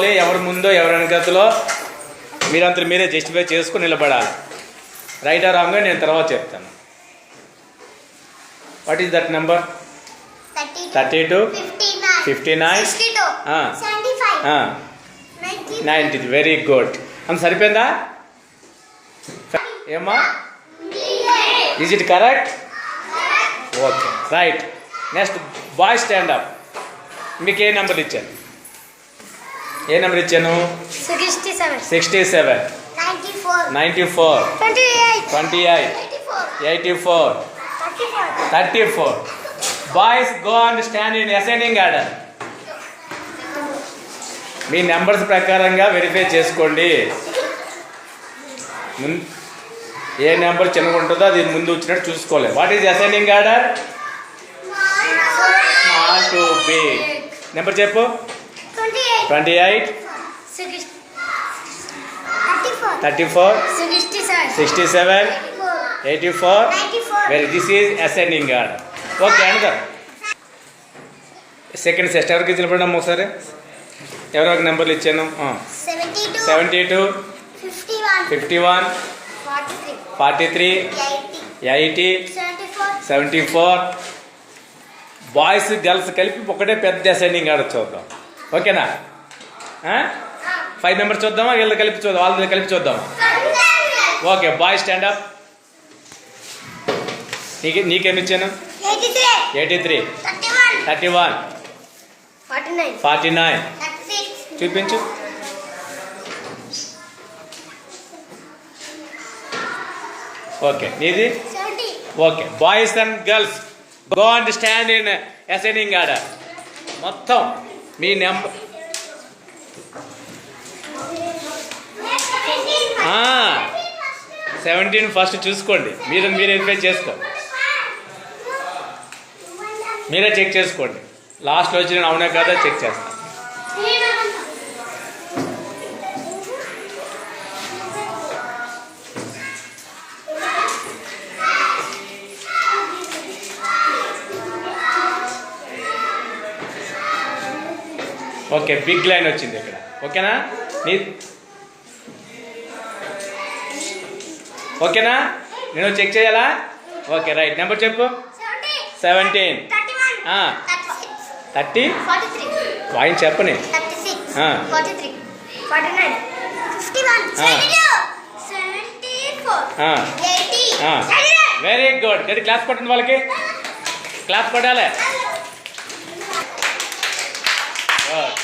ఎవరి ముందో ఎవరి వెనకతలో? మీరంతా మీరే జస్టిఫై చేసుకుని నిలబడాలి. రైట్ ఆర్ రాంగ్ నేను తర్వాత చెప్తాను. What is that number thirty two fifty nine Ah. Ninety very good అంత సరిపోయిందా? ఏమ్మా? Is it correct okay right next boy stand up మీకు ఏ నెంబర్ ఇచ్చాను ఏ నెంబర్ ఇచ్చాను? Sixty seven ninety four twenty eight eight four thirty four boys go and stand in ascending order me numbers ప్రకారంగా verify చేసుకోండి. ఏ number చిన్నగా ఉంటుందో అది ముందు వచ్చినట్టు చూసుకోవాలి. What is ascending order small to big number చెప్పు. Twenty eight thirty four sixty seven eighty four very this is ascending order okay another second set ఎవరికి పడమ్మ ఒకసారి ఎవరెవరికి నెంబర్లు ఇచ్చాను? Seventy two fifty one forty three eighty eighty seventy four seventy four boys girls కలిపి ఒకటే పెద్ద ascending order చూద్దాం ఓకేనా ఫైవ్ మెంబర్స్ చూద్దామా? వీళ్ళు కలిపి చూద్దాం. వాళ్ళని కలిపి చూద్దాం. ఓకే బాయ్ స్టాండప్ నీకు నీకేమి ఇచ్చాను? Eighty three thirty one forty nine చూపించు. ఓకే నీది? Okay boys and girls go and stand in ascending order మొత్తం మీ నెంబర్ సెవెంటీన్ ఫస్ట్ చూసుకోండి. మీరు మీరు వెరిఫై చేసుకో. మీరే చెక్ చేసుకోండి. లాస్ట్లో వచ్చిన అవునా కదా? చెక్ చేస్తాను ఓకే బిగ్ లైన్ వచ్చింది ఇక్కడ. ఓకేనా? నీ ఓకేనా? నేను చెక్ చేయాలా? ఓకే రైట్ నెంబర్ చెప్పు. సెవెంటీ సెవెంటీన్ థర్టీ వాయిన్ చెప్పని. వెరీ గుడ్ గడి క్లాస్ కొట్టండి వాళ్ళకి? క్లాస్ కొట్టాలి Good.